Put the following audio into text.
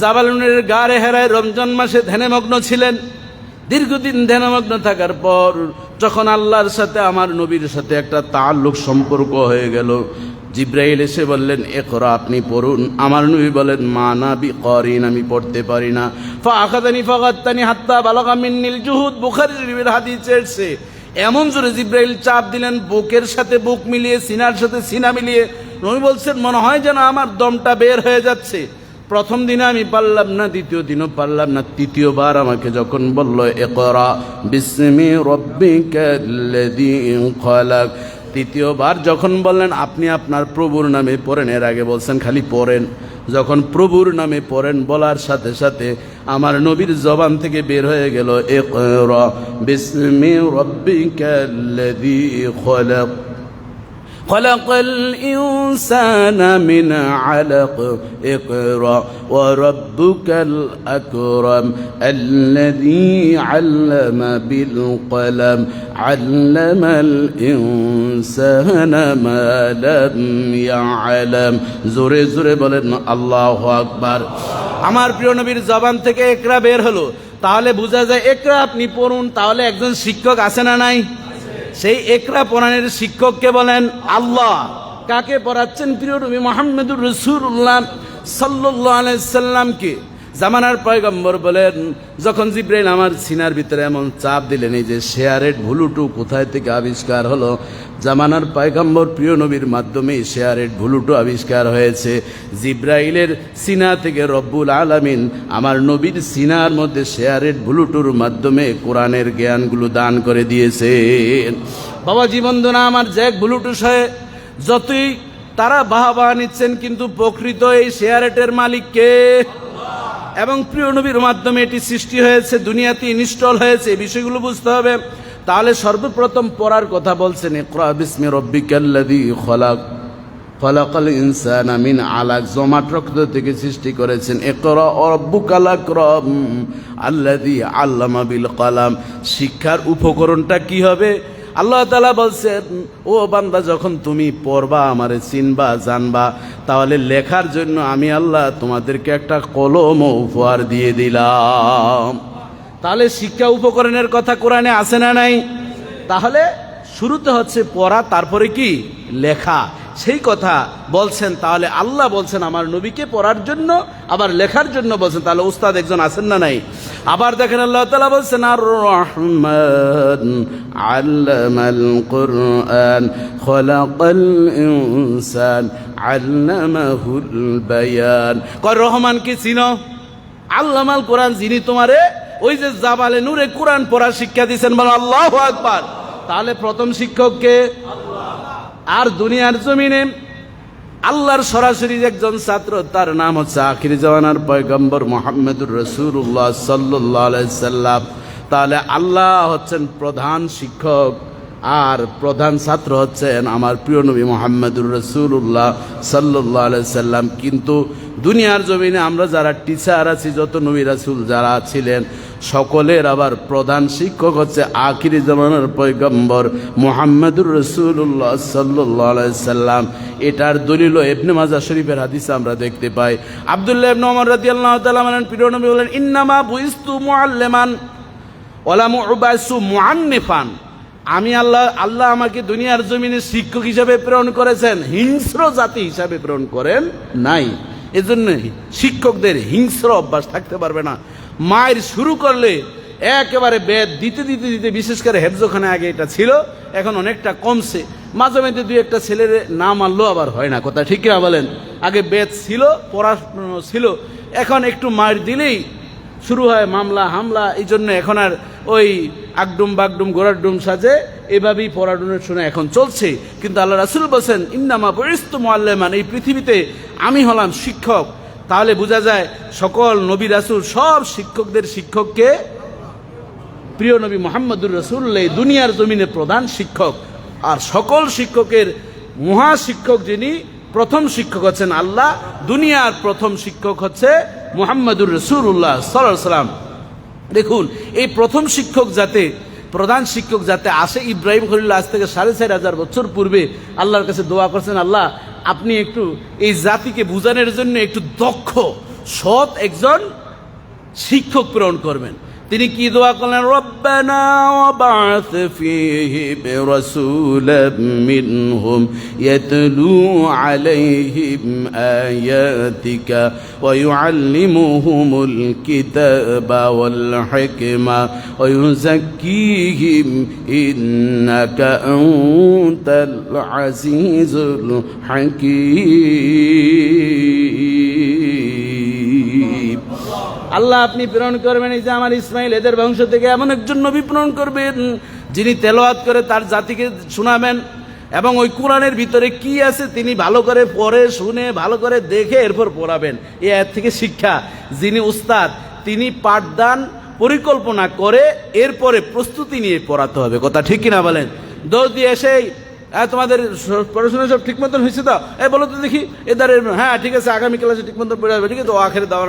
জাবালুনের গাড়ে হেরায় রমজান মাসে ধ্যানমগ্ন ছিলেন। দীর্ঘদিন ধ্যানমগ্ন থাকার পর যখন আল্লাহর সাথে, আমার নবীর সাথে একটা তাল্লুক সম্পর্ক হয়ে গেল, জিব্রাইল এসে বললেন এ একরা আপনি পড়ুন। আমার নবী বলেন, মা না বি করিন আমি পড়তে পারি না। ফা আখাদানি ফাগাত্তানি হাত্তা বালাগা মিন্নিল জুহুদ। বুখারী হাদিস এসেছে। এমন জোরে জিব্রাইল চাপ দিলেন, বুকের সাথে বুক মিলিয়ে, সিনার সাথে সিনা মিলিয়ে। নবী বলছেন, মনে হয় যেন আমার দমটা বের হয়ে যাচ্ছে। প্রথম দিনে আমি পারলাম না, দ্বিতীয় দিনও পারলাম না। তৃতীয়বার আমাকে যখন বলল একরা বিস্মি রব্বিকাল্লাযী খলাক। তৃতীয়বার যখন বললেন, আপনি আপনার প্রভুর নামে পড়েন। এর আগে বলছেন, খালি পড়েন। যখন প্রভুর নামে পড়েন, বলার সাথে সাথে আমার নবীর জবান থেকে বের হয়ে গেল একরা বিস্মি রব্বিকাল্লাযী খলাক। خلق الإنسان من علق اقرأ وربك الأكرم الذي علم بالقلم علم الإنسان ما لم يعلم জোরে জোরে বলেন আল্লাহ আকবার আমার প্রিয় নবীর জবান থেকে একরা বের হলো তাহলে বোঝা যায় একরা আপনি পড়ুন তাহলে একজন শিক্ষক আছে না নাই সেই একরা পরাণের শিক্ষককে বলেন আল্লাহ কাকে পড়াচ্ছেন প্রিয় রবি মোহাম্মদুর রসুল্লাহ সাল্লাহ আলাইসাল্লামকে জামানার পয়গম্বর বলেন, যখন জিব্রাইল আমার সিনার ভিতরে এমন চাপ দিলেন, এই যে শেয়ারের ভুলুটু কোথায় থেকে আবিষ্কার হলো? জামানার পয়গম্বর প্রিয় নবীর মাধ্যমে শেয়ারের ভুলুটু আবিষ্কার হয়েছে। জিব্রাইলের সিনা থেকে রব্বুল আলামিন আমার নবীর সিনার মধ্যে শেয়ারের ভুলুটুর মাধ্যমে কোরআনের জ্ঞানগুলো দান করে দিয়েছেন। বাবা জীবন্দনা আমার জ্যাক ব্লুটুথ হয়ে যতই তারা বাহা নিচ্ছেন, কিন্তু প্রকৃত এই শেয়ারেটের মালিককে এবং প্রিয় নবীর মাধ্যমে এটি সৃষ্টি হয়েছে, দুনিয়াতে ইনস্টল হয়েছে, এই বিষয়গুলো বুঝতে হবে। তাহলে সর্বপ্রথম পড়ার কথা বলছেন, ইকরা বিসমি রব্বিকাল্লাযী খলাক, খলাকাল ইনসান মিন আলাক, জমাট রক্ত থেকে সৃষ্টি করেছেন। ইকরা রব্বুকাল আকরাম আল্লাযী আল্লামা বিল কলাম। শিক্ষার উপকরণটা কি হবে? আল্লাহ তালা বলছে ও বান্দা, যখন তুমি পড়বা, আমারে চিনবা, জানবা, তাহলে লেখার জন্য আমি আল্লাহ তোমাদেরকে একটা কলম উপহার দিয়ে দিলাম। তাহলে শিক্ষা উপকরণের কথা কোরআনে আসে না নাই? তাহলে শুরুতে হচ্ছে পড়া, তারপরে কি? লেখা। সেই কথা বলছেন, তাহলে আল্লাহ বলছেন আমার নবীকে পড়ার জন্য, আবার লেখার জন্য বলছেন, তাহলে উস্তাদ একজন আছেন না নাই? আবার দেখেন আল্লাহ তালা বলছেন আর রহমান আল্লামাল কোরআন, খলাকাল ইনসান, আল্লামাহুল বায়ান। রহমান কি চিনো? আল্লামাল কোরআন যিনি তোমারে, ওই যে জাবালে নূরে কোরআন পড়া শিক্ষা দিয়েছেন বলো, আল্লাহ আকবার। তাহলে প্রথম শিক্ষককে আর দুনিয়ার জমিনে আল্লাহর সরাসরি একজন ছাত্র, তার নাম হচ্ছে আখির জওয়ানার পয়গম্বর মোহাম্মদুর রসুল্লাহ সাল্লাহ সাল্লাম। তাহলে আল্লাহ হচ্ছেন প্রধান শিক্ষক, আর প্রধান ছাত্র হচ্ছেন আমার প্রিয় নবী মোহাম্মদুর রসুল্লাহ সাল্লাহ সাল্লাম। কিন্তু দুনিয়ার জমিনে আমরা যারা টিচার আছি, যত নবী রাসুল যারা ছিলেন, সকলের আবার প্রধান শিক্ষক হচ্ছে আখিরি জমানার পৈগম্বর মোহাম্মদুর রসুল্লাহ সাল্লাহ সাল্লাম। এটার দলিল এবনে মাজা শরীফের হাদিসে আমরা দেখতে পাই। আবদুল্লাহ ইবনে ওমর রাদিয়াল্লাহু তাআলা বলেন, প্রিয় নবী বলেন, ইন্নামা বুইস্তু মুআল্লিমান ওয়ালা মুবাসু মুআন্নিফান। আমি আল্লাহ আল্লাহ আমাকে দুনিয়ার জমিনে শিক্ষক হিসাবে প্রেরণ করেছেন, হিংস্র জাতি হিসাবে প্রেরণ করেন নাই। এজন্য শিক্ষকদের হিংস্র অভ্যাস থাকতে পারবে না। মায়ের শুরু করলে একেবারে বেদ দিতে দিতে দিতে, বিশেষ করে হেফজোখানে আগে এটা ছিল, এখন অনেকটা কমছে। মাঝে মাঝে দুই একটা ছেলের না মানলেও আবার হয় না, কথা ঠিক না বলেন? আগে বেদ ছিল পড়াশুনো ছিল। এখন একটু মার দিলেই শুরু হয় মামলা, হামলা, এই জন্য এখন আর ওই আগডুম বাগডুম গোড়ার ডুম সাজে এভাবেই পড়াডুনের শুনে এখন চলছে। কিন্তু আল্লাহ রাসুল বলছেন, ইন্নামা পরিস্ত মোয়াল্লেমান এই পৃথিবীতে আমি হলাম শিক্ষক। তাহলে বোঝা যায় সকল নবী রাসুল, সব শিক্ষকদের শিক্ষককে প্রিয় নবী মোহাম্মদুর রসুল্লাহ দুনিয়ার জমিনে প্রধান শিক্ষক। আর সকল শিক্ষকের মহা শিক্ষক যিনি, প্রথম শিক্ষক হচ্ছেন আল্লাহ, দুনিয়ার প্রথম শিক্ষক হচ্ছে মোহাম্মদুর রসুল্লাহ সাল্লাম। দেখুন, এই প্রথম শিক্ষক যাতে, প্রধান শিক্ষক যাতে আসে, ইব্রাহিম খলিল্লা আজ থেকে সাড়ে চার হাজার বছর পূর্বে আল্লাহর কাছে দোয়া করছেন, আল্লাহ আপনি একটু এই জাতিকে বুঝানোর জন্য একটু দক্ষ সৎ একজন শিক্ষক প্রেরণ করবেন। তিনি কি দোয়া করলেন রব্বানা ওয়াবা'থ ফীহিম রাসূলাম মিনহুম ইয়াতলু আলাইহিম আয়াতিকা ওয়া ইউআল্লিমুহুমুল কিতাবা ওয়াল হিকমা ওয়া ইউযাক্কিহিম ইন্নাকা আল্লাহ আপনি প্রেরণ করবেন, এই যে আমার ইসমাইল এদের বংশ থেকে এমন একজন নবী প্রেরণ করবেন, যিনি তেলাওয়াত করে তার জাতিকে শোনাবেন, এবং ওই কোরআনের ভিতরে কি আছে তিনি ভালো করে পড়ে, শুনে, ভালো করে দেখে এরপর পড়াবেন। এ এর থেকে শিক্ষা, যিনি উস্তাদ, তিনি পাঠদান পরিকল্পনা করে এরপরে প্রস্তুতি নিয়ে পড়াতে হবে। কথা ঠিক কিনা বলেন? দোষ দিয়ে এসেই হ্যাঁ তোমাদের পড়াশোনা সব ঠিক মতন হয়েছে তো? এ, বলো তো দেখি এদারে হ্যাঁ ঠিক আছে, আগামী ক্লাসে ঠিক মতন পড়ে যাবে ঠিক আছে তো আখের দাওয়া